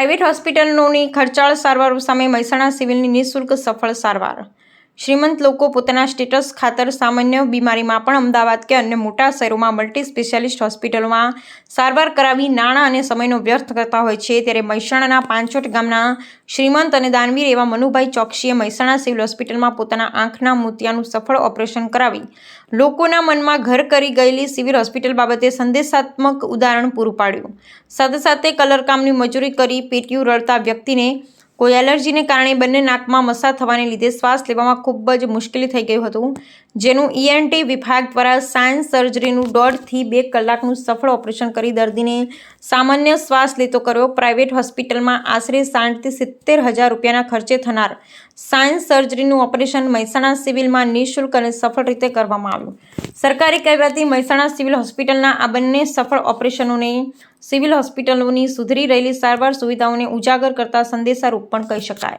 Private હોસ્પિટલોની ખર્ચાળ સારવાર સામે મહેસાણા સિવિલની નિઃશુલ્ક સફળ સારવાર. શ્રીમંત લોકો પોતાના સ્ટેટસ ખાતર સામાન્ય બીમારીમાં પણ અમદાવાદ કે અન્ય મોટા શહેરોમાં મલ્ટી સ્પેશિયાલિસ્ટ હોસ્પિટલોમાં સારવાર કરાવી નાણાં અને સમયનો વ્યર્થ કરતા હોય છે. ત્યારે મહેસાણાના પાંચોટ ગામના શ્રીમંત અને દાનવીર એવા મનુભાઈ ચોકસીએ મહેસાણા સિવિલ હોસ્પિટલમાં પોતાના આંખના મોતિયાનું સફળ ઓપરેશન કરાવી લોકોના મનમાં ઘર કરી ગયેલી સિવિલ હોસ્પિટલ બાબતે સંદેશાત્મક ઉદાહરણ પૂરું પાડ્યું. સાથે સાથે કલરકામની મજૂરી કરી પેટીયું રળતા વ્યક્તિને કોઈ એલર્જીને કારણે બંને નાકમાં મસા થવાને લીધે શ્વાસ લેવામાં ખૂબ જ મુશ્કેલી થઈ ગયું હતું. જેનું ઈએનટી વિભાગ દ્વારા સાયન્સ સર્જરીનું દોઢથી બે કલાકનું સફળ ઓપરેશન કરી દર્દીને સામાન્ય શ્વાસ લેતો કર્યો. પ્રાઇવેટ હોસ્પિટલમાં આશરે સાઠથી સિત્તેર હજાર રૂપિયાના ખર્ચે થનાર સાયન્સ સર્જરીનું ઓપરેશન મહેસાણા સિવિલમાં નિઃશુલ્ક અને સફળ રીતે કરવામાં આવ્યું. સરકારી કહેવાતી મહેસાણા સિવિલ હોસ્પિટલના આ બંને સફળ ઓપરેશનોને સિવિલ હોસ્પિટલોની સુધરી રહેલી સારવાર સુવિધાઓને ઉજાગર કરતા સંદેશારૂપ પણ કહી શકાય.